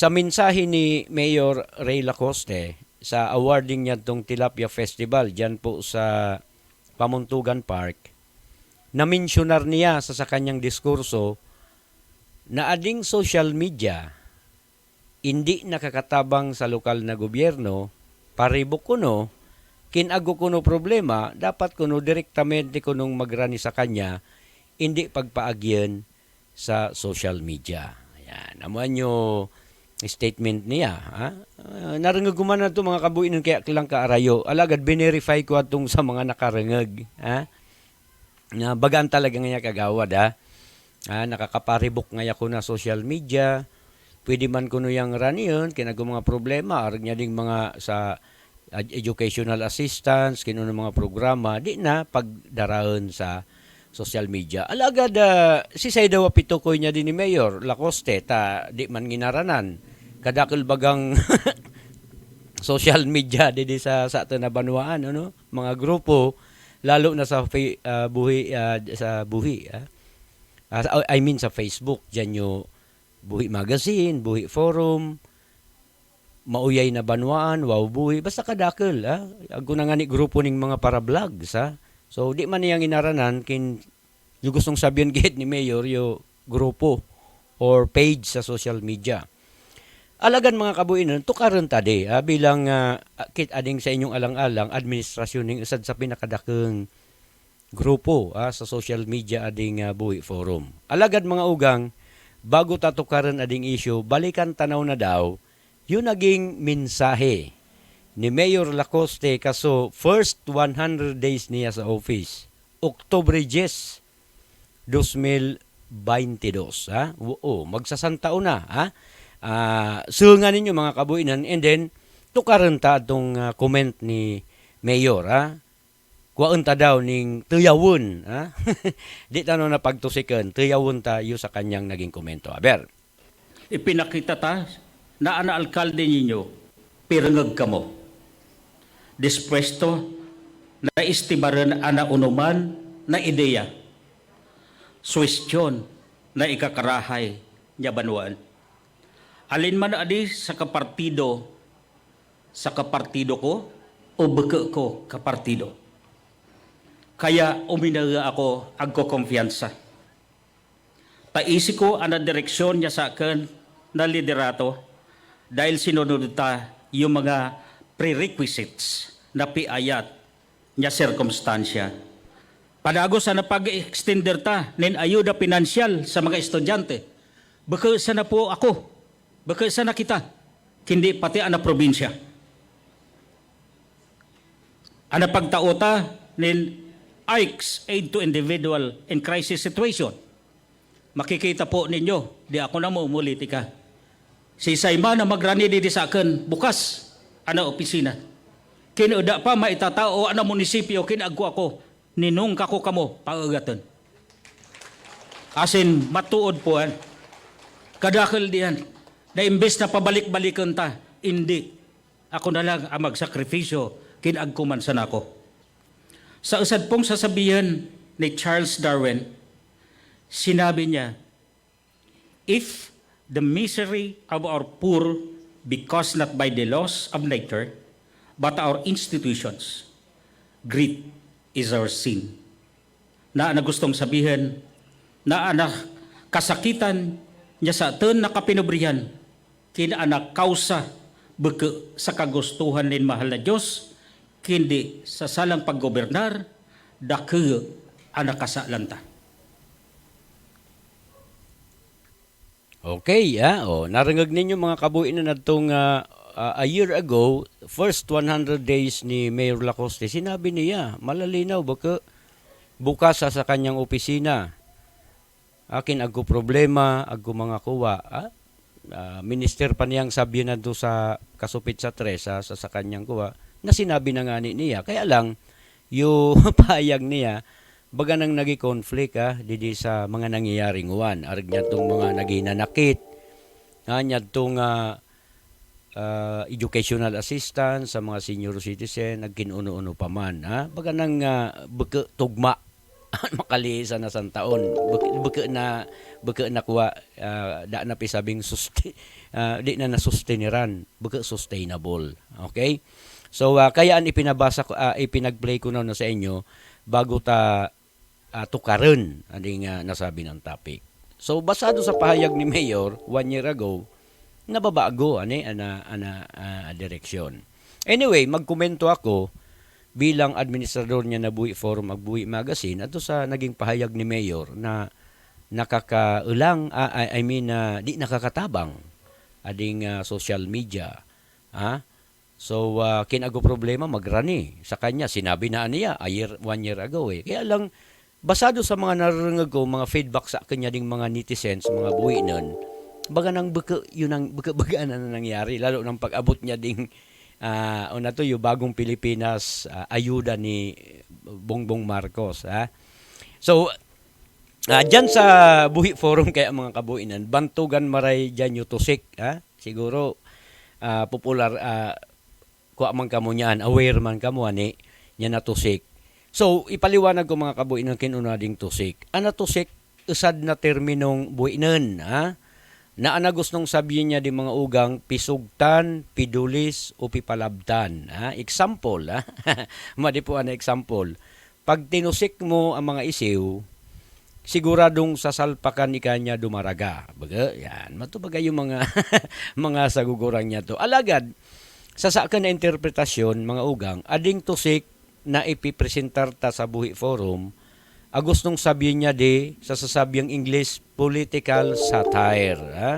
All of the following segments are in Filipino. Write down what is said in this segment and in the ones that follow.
Sa mensahe ni Mayor Ray Lacoste sa awarding niya tong Tilapia Festival diyan po sa Pamuntugan Park, na-mentionar niya sa, sa kanyang diskurso na ading social media hindi nakakatabang sa lokal na gobyerno, paribok kuno, kinago kuno problema, dapat kuno direktamente kunong magrani sa kanya, hindi pagpaagyan sa social media. Ayan, naman nyo statement niya. Ha? Uh, narangag ko man na ito mga kabuinan kaya kilang kaarayo. Alagad, binerify ko atong sa mga nakarangag. Ha? Na bagaan talaga nga kagawad. Ha? Ah, nakakaparibok nga ko na social media. Pwede man kuno yang rani yun, kinago mga problema, arag niya ding mga sa ed- educational assistance, kinuno mga programa, di na pagdarahon sa social media. Alagad, uh, si Sayda Wapito ko niya din ni Mayor Lacoste, ta di man ginaranan. Kadakil bagang social media di sa sa atin na banwaan ano? Mga grupo lalo na sa ah, buhi ah, sa buhi ah. Sa- I mean sa Facebook diyan yung buhi magazine buhi forum mauyay na banwaan wow buhi basta kadakil ah. Ako nga ni grupo ning mga para vlogs ah. So di man niyang inaranan kin yung gustong sabihin git ni mayor yung grupo or page sa social media Alagan mga kabuinan, tukaron tadi ah, bilang ah, kit ading sa inyong alang-alang administrasyon ning usad sa pinakadakeng grupo ah, sa social media ading ah, buhi forum. Alagad mga ugang, bago tatukaran ading issue, balikan tanaw na daw yung naging mensahe ni Mayor Lacoste kaso first 100 days niya sa office. Oktobre 10, 2022. Ha? Oo, magsasantaon na. Ha? Ah, sungan ninyo mga kabuinan and then tukaran ta atong ah, comment ni Mayor ha kuwaon ta daw ning tuyawon ha di ta no na pagtusikan tuyawon ta yu sa kanyang naging komento aber ipinakita ta na ana alkalde ninyo pirngag kamo. Dispuesto na istimaran ana unuman na ideya. Suwestyon na ikakarahay niya banwaan. Alin man adi sa kapartido sa kapartido ko o beke ko kapartido. Kaya uminaga ako agko kumpiyansa. Taisi ko ang direksyon niya sa akin na liderato dahil sinunod ta yung mga prerequisites na piayat niya sirkumstansya. Padago sa napag-extender ta nin ayuda pinansyal sa mga estudyante. Baka sa na po ako, baka sa na kita, hindi pati ana probinsya. Ana pagtauta nin ICE, Aid to Individual in Crisis Situation. Makikita po ninyo, di ako na mo umulitika. Si Saima na magrani di sa akin bukas ana opisina. Kinuda pa maitatao ana munisipyo kinaagko ako ninung kako kamo paagaton. Asin matuod po an. Kadakil diyan. Na imbes na pabalik-balikan ta, hindi. Ako na lang ang magsakripisyo kinagko man sa nako. Sa usad pong sasabihan ni Charles Darwin, sinabi niya, If the misery of our poor be caused not by the laws of nature, but our institutions, great is our sin. Na na gustong sabihin, na anak kasakitan niya sa atin na kapinubrihan, kina anak kausa beke sa kagustuhan nin mahal na Diyos, kindi sa salang paggobernar, dake anak kasalanta. Okay, ah, oh, narangag ninyo mga kabuin na natong ah, ah, a year ago, first 100 days ni Mayor Lacoste, sinabi niya, malalinaw baka bukas sa, sa kanyang opisina. Akin agko problema, agko mga kuwa. Ah? Ah, minister pa niyang sabi na do sa kasupit sa Tresa sa, sa kanyang kuwa na sinabi na nga ni niya. Kaya lang, yung payag niya, baga nang nagi conflict ah, didi sa mga nangyayaring uwan. Arag niya itong mga naginanakit, nga niya itong ah, ah, educational assistance sa mga senior citizen, nagkinuno-uno pa man. Ha? Baga nang ah, baka tugma makalihisa na sang taon. Buka, na buka na kuha ah, da na pisabing susti ah, di na nasusteniran buka sustainable. Okay? So ah, kaya ang ipinabasa ko ah, ipinagplay ko na, na sa inyo bago ta uh, tukaron ading ah, nasabi ng topic. So basado sa pahayag ni Mayor one year ago nababago ani ana ana ah, direksyon. Anyway magkomento ako bilang administrador niya na Buhi Forum Magbuhi Magazine ato sa naging pahayag ni Mayor na nakakaulang ah, I, mean ah, di nakakatabang ading ah, social media ha? So ah, kinago problema magrani sa kanya. Sinabi na niya a year one year ago eh. Kaya lang basado sa mga naririnig ko mga feedback sa kanya ding mga netizens mga buhi nun baga nang baka yun ang baka baga na nangyari lalo nang pag-abot niya ding ah una to yung bagong Pilipinas ah, ayuda ni Bongbong Marcos ha? So ah dyan sa Buhi Forum kaya mga kabuinan bantugan maray dyan yung tusik ha? Siguro ah, popular ah, kuha man kamo niyan aware man kamo ani nya na tusik. So ipaliwanag ko mga kabuinan kinuna ding tusik. Ana tusik usad na terminong buinan ha na ana gustong sabihin niya di mga ugang pisugtan, pidulis o pipalabtan. Ha? Example, ha? Madi po ana example. Pag tinusik mo ang mga isiw, siguradong sasalpakan ni kanya dumaraga. Baga, yan. Matubagay yung mga mga sagugurang niya to. Alagad, sa sa na interpretasyon, mga ugang, ading tusik na ipipresentar ta sa Buhi Forum, Agos nung sabihin niya di sa sasabyang English political satire. Ha?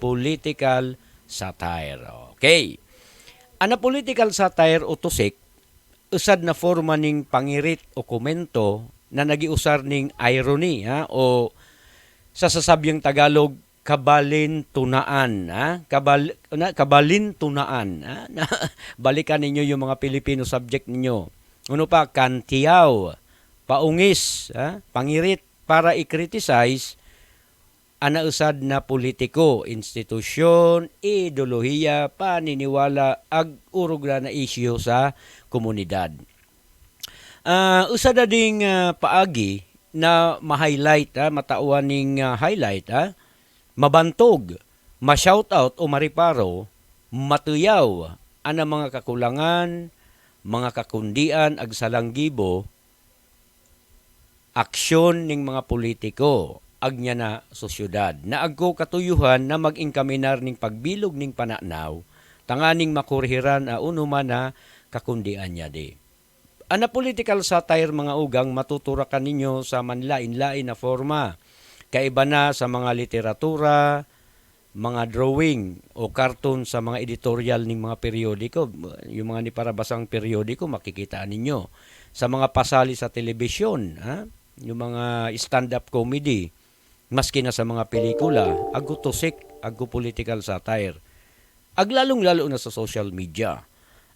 Political satire. Okay. Ana political satire o tusik, usad na forma ning pangirit o komento na nagiusar ning irony ha? o sa sasabyang Tagalog kabalin tunaan ha kabal na, kabalin tunaan ha balikan ninyo yung mga Pilipino subject ninyo ano pa kantiyaw paungis, ha? pangirit para i-criticize ana usad na politiko, institusyon, ideolohiya, paniniwala ag urog na isyu sa komunidad. Ah, usad ding ah, paagi na ma-highlight, ha? matauan ning ah, highlight, ha? mabantog, ma-shoutout o mariparo, matuyaw ana mga kakulangan, mga kakundian ag salanggibo aksyon ning mga politiko agnya na sosyudad na agko katuyuhan na mag-inkaminar ning pagbilog ning pananaw tanganing makurhiran a uno man na kakundian niya di. Ana political satire mga ugang matuturakan ninyo sa manlain-lain na forma. Kaiba na sa mga literatura, mga drawing o cartoon sa mga editorial ning mga periodiko, yung mga ni parabasang periodiko makikita ninyo. Sa mga pasali sa telebisyon, ha? Yung mga stand-up comedy, maski na sa mga pelikula, ago tusik, ago political satire. Aglalong-lalo na sa social media.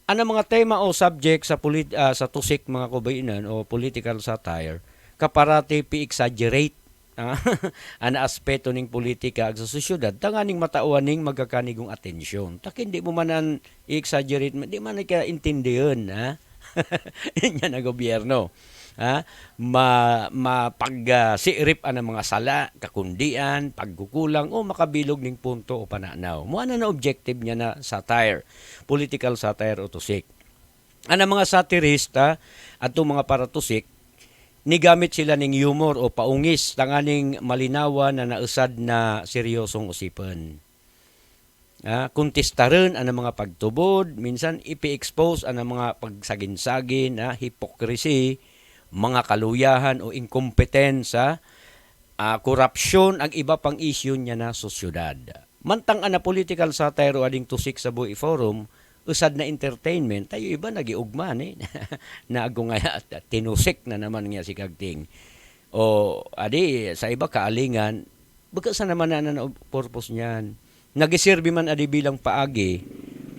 Ano mga tema o subject sa polit, ah, sa tusik mga kubainan o political satire, kaparati pi-exaggerate ah, ana aspeto ning politika sa sosyudad tanganing matauan ning magkakanigong atensyon tak hindi mo manan i-exaggerate di man ka intindihan ha yan na gobyerno ha? Ma mapag siirip ang mga sala kakundian pagkukulang o makabilog ning punto o pananaw. Mo ana na objective niya na satire political satire o tusik. Ana mga satirista at mga paratusik nigamit sila ning humor o paungis tanganing malinawan na nausad na seryosong usipan. Ah, kuntistaran ang mga pagtubod, minsan ipi-expose ang mga pagsaginsagin, ah, hypocrisy, mga kaluyahan o incompetence, ah, korupsyon, ang iba pang issue niya na sosyudad. Mantang ana political satire o ading tusik sa Buhi Forum, usad na entertainment, tayo iba nagiugman eh. na agungaya at tinusik na naman niya si Kagting. O adi sa iba kaalingan, baga sa naman na na purpose niyan nagiserbi man adi bilang paagi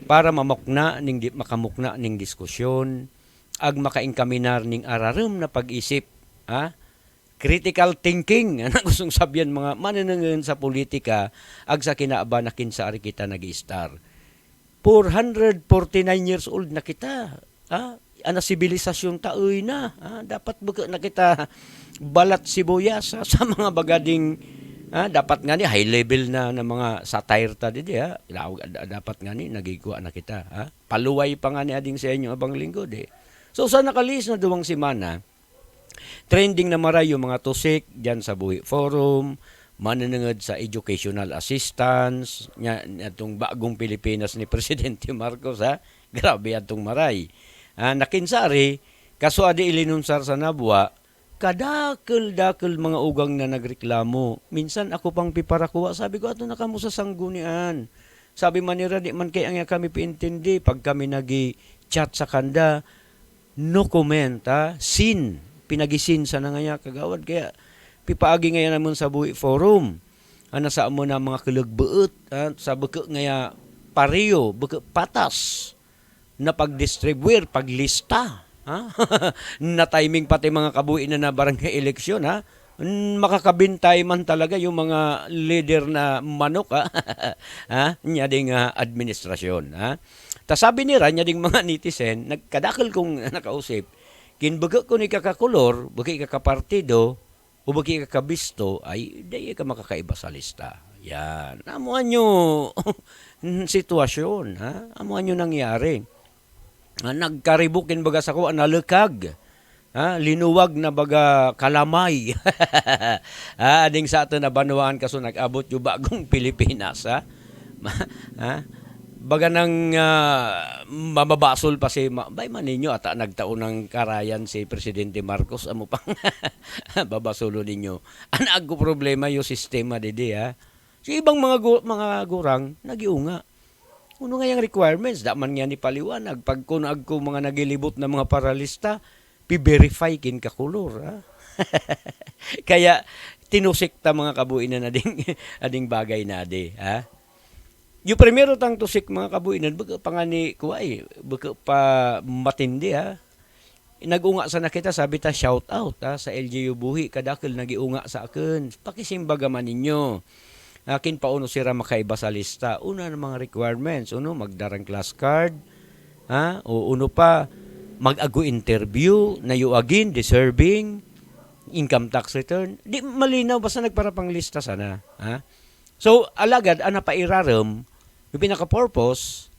para mamukna ning makamukna ning diskusyon ag makaingkaminar ning ararum na pag-isip ha critical thinking ana gustong sabyan mga mananangan sa politika ag sa kinaaba na kinsa ari kita nag-star 449 years old na kita ha ana sibilisasyon taoy na. Ah, dapat buka na kita balat sibuyas ah, sa mga bagading ah, dapat nga ni high level na ng mga satire ta didi ha. Dapat nga ni nagigwa na kita ha. Paluway pa nga ni ading sa inyo abang lingkod eh. So sa nakalis na duwang simana, trending na maray yung mga tusik diyan sa Buhi Forum, mananangad sa educational assistance, nya atong bagong Pilipinas ni Presidente Marcos ha. Grabe atong maray. Ah, nakinsari, kaso adi ilinunsar sa nabwa, kadakil-dakil mga ugang na nagreklamo. Minsan ako pang piparakuha, sabi ko, ato na kamo sa sanggunian. Sabi man nila, di man kaya nga kami piintindi, pag kami nagi chat sa kanda, no comment? Sin. Pinagisin sa na nga kagawad. Kaya, pipaagi ngayon naman sa buhi forum. Ano sa mo na mga kalagbuot, ha? sa baka ngaya pariyo, baka patas na pag-distribute, paglista. Ha? na timing pati mga kabuin na na barangay eleksyon ha. Makakabintay man talaga yung mga leader na manok ha. ha? Nya ding ah, administrasyon ha. Ta sabi ni nya ding mga netizen nagkadakal kong nakausip kinbaga ko ni kakakolor, bagi kakapartido, o bagi kakabisto, ay di ka makakaiba sa lista. Yan. Amuan nyo sitwasyon. Ha? Amuan nyo nangyari nga nagkaribukin baga sa ko nalekag ha linuwag na baga kalamay ha ading sa ato na banwaan kaso nag-abot yung bagong Pilipinas ha, ha? Baga nang ah, mamabasol pa si ma- bay man ninyo ata nagtaon ng karayan si presidente Marcos amo pang babasulo ninyo ana ko problema yung sistema didi ha si ibang mga gu- mga gurang nagiunga Uno nga yung requirements, da man nga ni paliwanag. Pag kung ag ko mga nagilibot na mga paralista, pi-verify kin ka kulor. Ha? Kaya tinusik ta mga kabuinan ading, ading bagay na di. Ha? Yung primero tang tusik mga kabuinan, baga pa nga ni kuway, baga pa matindi ha. Nagunga sa nakita, sabi ta shout out ha, sa LGU Buhi, kadakil nagiunga sa akin. Pakisimbaga man ninyo akin pa uno sira makaiba sa lista. Una ng mga requirements, uno magdarang class card, ha? O uno pa mag-ago interview na agin deserving income tax return. Di malinaw basta nagparapang lista sana, ha? So alagad ana pa iraram yung pinaka purpose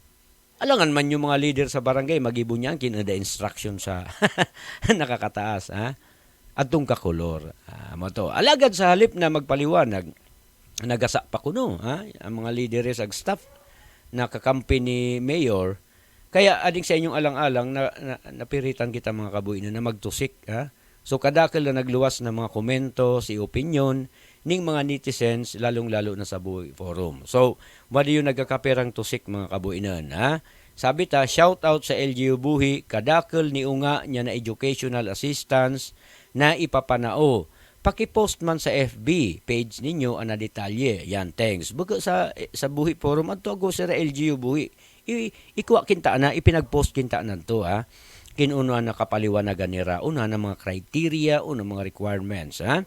alangan man yung mga leader sa barangay magibunyan kin the instruction sa nakakataas ha? Adtong kakolor ah, mo to. Alagad sa halip na magpaliwanag nagasa pa kuno ha? Ang mga leaders ag staff na kakampi ni mayor. Kaya ading sa inyong alang-alang na, na napiritan kita mga kabuin na magtusik ha? So kadakil na nagluwas na mga komento si opinion ning mga netizens lalong-lalo na sa Buhi Forum. So, wadi yung nagkakaperang tusik mga kabuinan, ha? Sabi ta, shout out sa LGU Buhi, kadakil ni unga niya na educational assistance na ipapanao. Paki-post man sa FB page ninyo ana detalye. Yan, thanks. Buka sa sa Buhi Forum adto go sa LGU Buhi. I, ikuha kinta na ipinag-post kinta nanto ha. Kinuno na kapaliwanagan nira una na mga criteria, una mga requirements ha.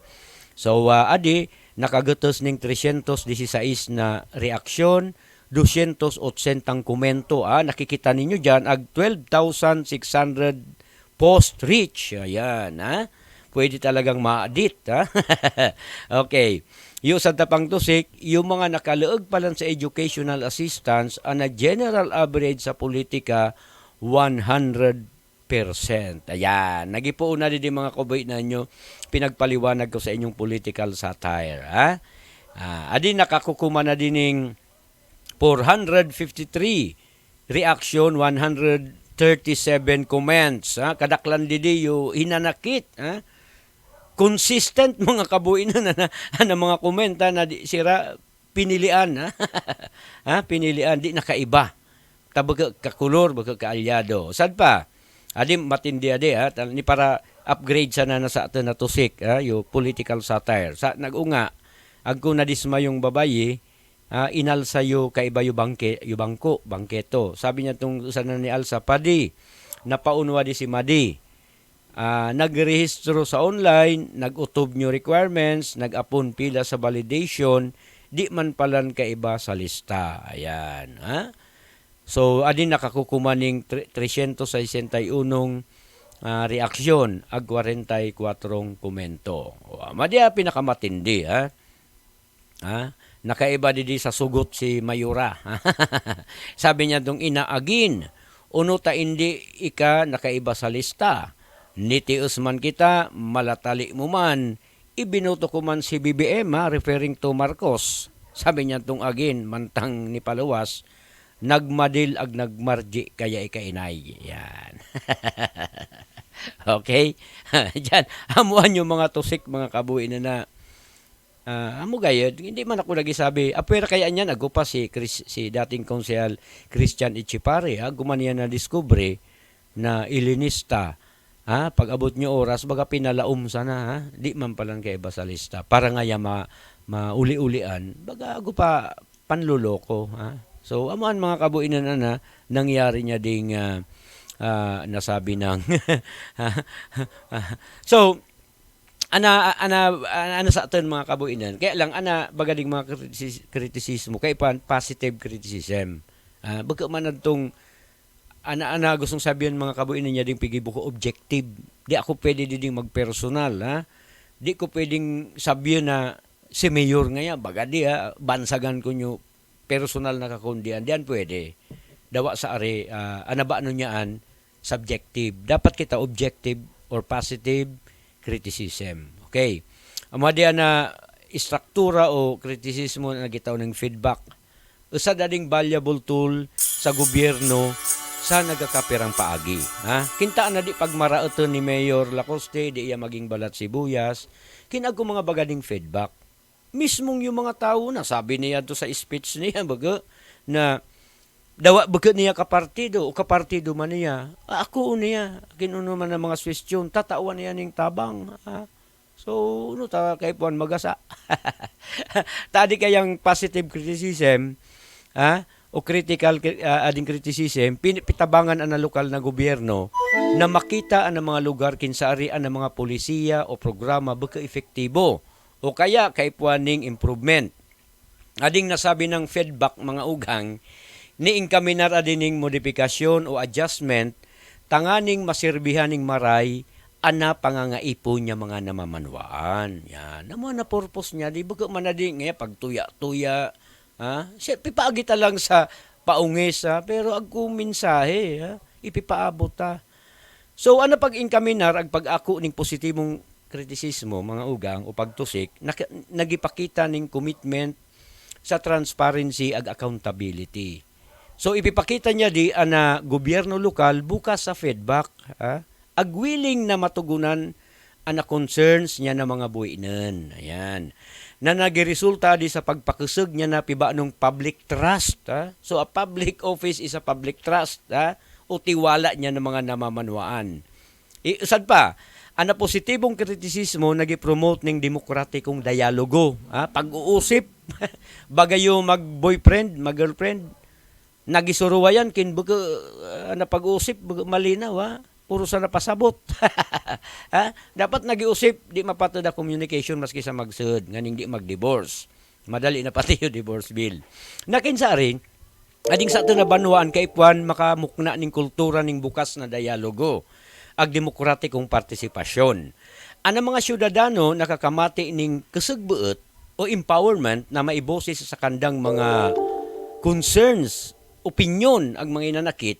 So, uh, adi, nakagatos ning 316 na reaksyon, 280 ang komento. Ah, nakikita ninyo dyan, ag 12,600 post reach. Ayan, ha? Pwede talagang ma-edit, ha? okay. Yung sa tapang tusik, yung mga nakalaog pa lang sa educational assistance, ang na general average sa politika, 100 Ayan. Nagipo na din mga kubay na nyo, pinagpaliwanag ko sa inyong political satire. Ha? Ah, adi nakakukuma na din ng 453 reaction, 137 comments. Ha? Kadaklan didi yung hinanakit. Ha? Consistent mga kabuin na, na, na mga komenta na di, sira pinilian. Ha? ha? Pinilian, di nakaiba. Tabaga kakulor, baga kaalyado. Sad pa? Adi matindi adi ha, ni para upgrade sana na sa ato na tusik ha, yung political satire. Sa nagunga, agko na disma yung babayi, ah, inalsa yo kaiba yung bangke, yung bangko, bangketo. Sabi niya tong sana ni Alsa, padi, napaunwa di si Madi. Ah, nagrehistro sa online, nagutob nyo requirements, nag-apon pila sa validation, di man palan kaiba sa lista. Ayan, ha? So adin nakakukumaning 361 ah, reaksyon ag 44 komento. O, Madia pinakamatindi ha. Ha? Nakaiba di sa sugot si Mayura. Sabi niya dong inaagin. Uno ta hindi ika nakaiba sa lista. Nitius man kita, malatali mo man. Ibinuto ko man si BBM ha, referring to Marcos. Sabi niya tong agin, mantang ni Paluwas, nagmadil ag nagmarji kaya ikainay. Yan. okay? Diyan, hamuan yung mga tusik, mga kabuhi na na Ah, amo gayud hindi man ako nagisabi apera kaya niya nagupa si Chris, si dating konsehal Christian Ichipare ha gumaniya na discovery na ilinista ha pag abot niyo oras baga pinalaom sana ha di man palang kay iba sa lista para nga ya ma, mauli-ulian baga ago pa panluloko ha so amuan mga kabuinan na nangyari niya ding ah, ah, nasabi ng so ana ana ana sa aton mga kabuinan kaya lang ana bagaling mga kritis- kritisismo kay pan positive criticism. Ah baga man adtong ana ana gustong sabihan mga kabuinan niya ding pigi buko objective. Di ako pwede di ding magpersonal ha? Di ko pwedeng sabihan na si mayor nga yan baga di ha? Bansagan ko nyo personal na kakundian diyan pwede dawa sa are ah, ana ba ano niyaan subjective dapat kita objective or positive criticism. Okay. Amo diyan na istruktura o kritisismo na gitaw ng feedback. Usa dading valuable tool sa gobyerno sa nagakapirang paagi. Ha? Kinta na di pagmaraoton ni Mayor Lacoste, di iya maging balat sibuyas. Kinago mga bagading feedback. Mismong yung mga tao na sabi niya to sa speech niya baga na dawa baga niya kapartido o kapartido man niya ako niya kinuno man ng mga question tatawan niya ning tabang ah. so ano ta kay puan magasa. Tadi kayang positive criticism ha? O critical ah, ading criticism pitabangan ang lokal na gobyerno na makita ang mga lugar kinsari ang mga polisiya o programa baka efektibo o kaya kay puaning improvement ading nasabi ng feedback mga ugang niing kami na adining modifikasyon o adjustment tanganing masirbihaning maray ana pangangaipo niya mga namamanwaan. Yan. Namo na purpose niya. Di ba man na di nga pagtuya-tuya. Ha? Siya, pipaagita lang sa paungis pero agku mensahe ha? ipipaabot ha. So ano pag inkaminar ag pag ako ning positibong kritisismo mga ugang o pagtusik nagipakita ning commitment sa transparency ag accountability. So ipipakita niya di ana gobyerno lokal bukas sa feedback ha? ag willing na matugunan ana concerns niya na mga buinan. Ayan. Na nagiresulta di sa pagpakusog niya na piba public trust. Ha? So a public office is a public trust. Ha? O tiwala niya ng mga namamanwaan. I, usad pa, ana positibong kritisismo nagipromote ng demokratikong dialogo. Ha? Pag-uusip, bagayo mag-boyfriend, mag-girlfriend, nagisuruwayan kin baga uh, na pag-uusip malinaw ha? Puro sa napasabot. Ha? Dapat nagiusip di mapatod ang communication maski sa magsud nganing di mag-divorce. Madali na pati yung divorce bill. Nakinsa rin ading sa ato na banwaan kay puan makamukna ning kultura ning bukas na dialogo ag demokratikong partisipasyon ana mga syudadano nakakamati ning kasugbuot o empowerment na maiboses sa kandang mga concerns opinyon ang mga inanakit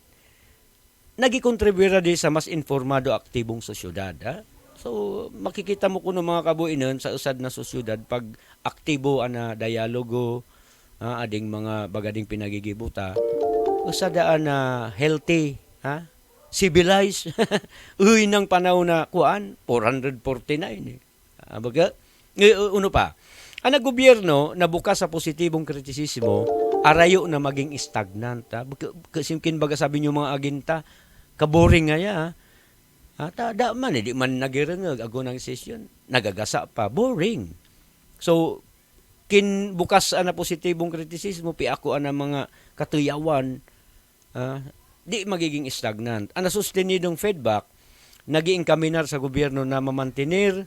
nagikontribuyera di sa mas informado aktibong sosyudad ha? so makikita mo kuno mga kabuinon sa usad na sosyudad pag aktibo ana dialogo ha, ading mga bagading pinagigibuta usadaan na healthy ha civilized. Uy ng panahon na kuan 449 eh. Ah, baga eh, uno pa. Ang gobyerno na bukas sa positibong kritisismo arayo na maging stagnant ha kasimkin baga sabi niyo mga aginta kaboring nga ya ha ha ta da man eh, di man nagirengeg ago ng session nagagasa pa boring. So kin bukas ana positibong kritisismo pi ako ana mga katuyawan ah, di magiging stagnant ana sustenidong feedback nagiing kaminar sa gobyerno na mamantinir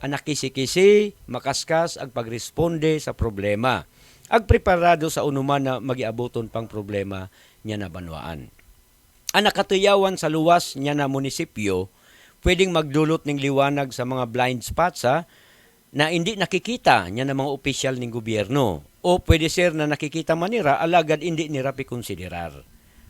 ang nakisi-kisi, makaskas ang pagresponde sa problema. ag preparado sa unuman na magiabuton pang problema niya na banwaan. Ang nakatuyawan sa luwas niya na munisipyo, pwedeng magdulot ng liwanag sa mga blind spots ha, na hindi nakikita niya ng mga opisyal ng gobyerno. O pwede sir na nakikita manira, alagad hindi nira pikonsiderar.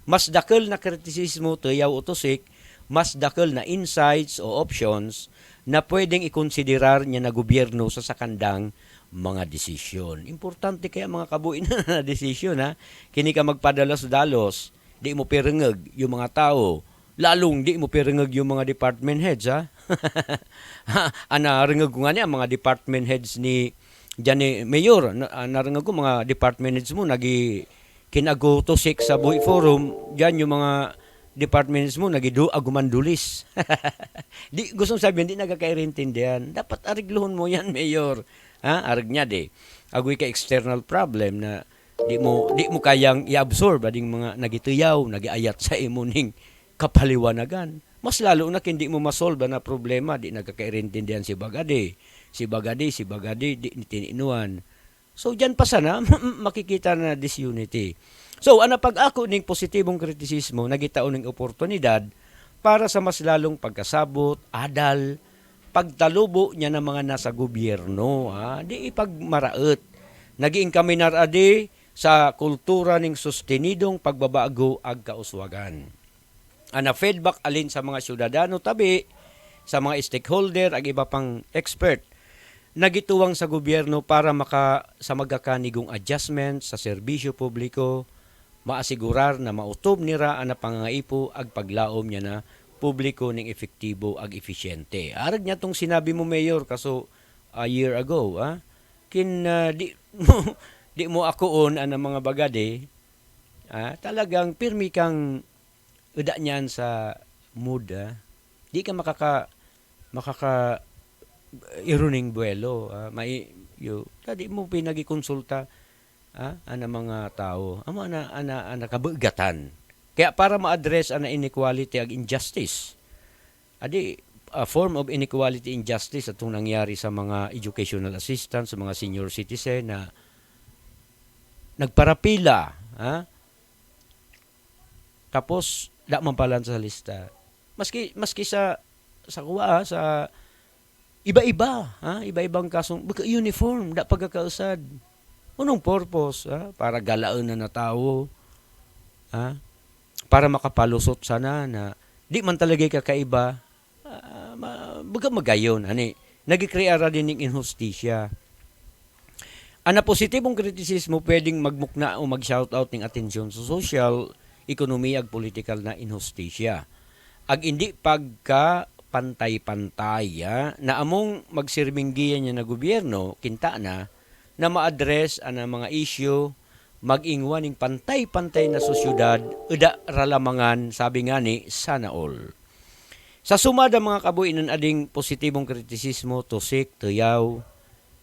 Mas dakil na kritisismo tuyaw utosik, mas dakil na insights o options na pwedeng ikonsiderar niya na gobyerno sa sakandang mga desisyon. Importante kaya mga kabuin na desisyon ha. Kini ka magpadalos-dalos, di mo pirengeg yung mga tao. Lalong di mo pirengeg yung mga department heads ha. Ana rengeg ko nga niya mga department heads ni Jani Mayor, ah, narengeg ko mga department heads mo nagi kinagoto sik sa Buhi Forum, diyan yung mga departments mo nagidu agumandulis. di gusto sabihin di nagkakairintindihan. Dapat arigluhon mo yan, Mayor. Ha? Arig niya di. Agoy ka external problem na di mo di mo kayang i-absorb ading mga nagituyaw, nagiayat sa imo ning kapaliwanagan. Mas lalo na hindi mo masolve na problema, di nagkakairintindihan si Bagadi. Si Bagadi, si Bagadi, di ni tininuan. So diyan pa sana makikita na disunity. So ana pag ako ning positibong kritisismo nagitaon ning oportunidad para sa mas lalong pagkasabot, adal, pagtalubo niya ng mga nasa gobyerno, ha? di ipagmaraot. Nagiing kami naradi sa kultura ning sustenidong pagbabago ag kauswagan. Ana feedback alin sa mga syudadano tabi, sa mga stakeholder ag iba pang expert nagituwang sa gobyerno para maka sa magakanigong adjustment sa serbisyo publiko maasigurar na mautob nira ang pangangaipo ag paglaom niya na publiko ning efektibo ag efisyente. Arag niya tong sinabi mo mayor kaso a year ago, ah. Kin ah, di mo di mo akoon ang mga bagade. Ah, talagang pirmi kang uda niyan sa mood, ah. Di ka makaka makaka iruning buwelo ah, may yo tadi mo pinagikonsulta ah, ana mga tao. Amo ana ana ana kabugatan. Kaya para ma-address ana inequality ag injustice adi a form of inequality injustice atong nangyari sa mga educational assistants sa mga senior citizen na nagparapila ha tapos da man sa lista. Maski maski sa sa kuwa ah, sa iba-iba, ha? Iba-ibang kasong uniform, da pagkakausad. Unong purpose, ha? Para galaon na na tao, ha? Para makapalusot sana na di man talaga kakaiba, uh, baga magayon, ani. Nagikreara din ng inhustisya. Ana positibong kritisismo pwedeng magmukna o mag-shoutout ng atensyon sa social, ekonomiya ag political na inhustisya. Ag hindi pagka pantay-pantay ya, na among magsirbinggiyan niya na gobyerno, kinta na, na ma-address ang mga issue, mag-ingwan ng pantay-pantay na sosyudad, uda ralamangan, sabi nga ni, sana all. Sa sumada mga kabuinan ading positibong kritisismo, tusik, tuyaw,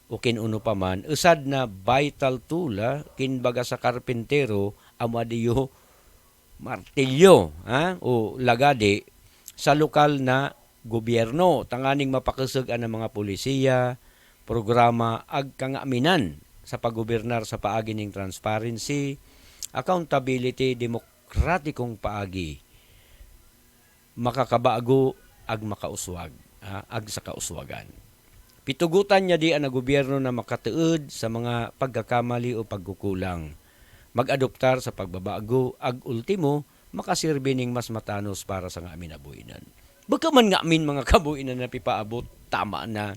o kinuno pa man, usad na vital tool, ha, kinbaga sa karpintero, amadiyo, martilyo, ha, o lagade, sa lokal na gobyerno tanganing mapakasag ang mga polisiya programa ag kangaminan sa paggobernar sa paagi ning transparency accountability demokratikong paagi. Makakabago ag makauswag ha, ag sa kauswagan. Pitugutan niya di ang gobyerno na makatuod sa mga pagkakamali o pagkukulang. Mag-adoptar sa pagbabago ag ultimo makasirbi ning mas matanos para sa nga amin Baka man nga amin mga kabuin na napipaabot, tama na.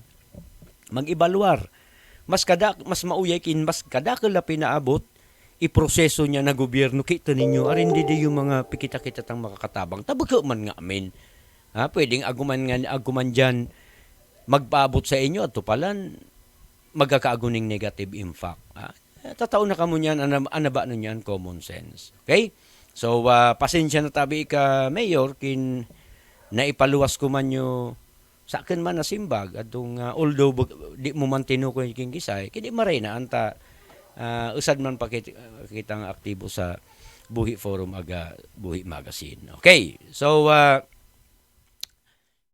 Mag-ibalwar. Mas kada mas mauyay kin mas kada kala pinaabot iproseso niya na gobyerno kita ninyo arin di yung mga pikita-kita tang makakatabang tabaga man nga amin ha pwedeng aguman nga aguman diyan magpaabot sa inyo at tupalan magkakaaguning negative impact ha? tataon na kamo niyan ana, ana ba nun yan common sense okay so uh, pasensya na tabi ka mayor kin na ipaluwas ko man nyo sa akin man na simbag atong uh, although bag- di mo man tinukoy king gisay kidi maray na anta uh, usad man pa kit, uh, kitang aktibo sa Buhi Forum aga Buhi Magazine. Okay. So uh,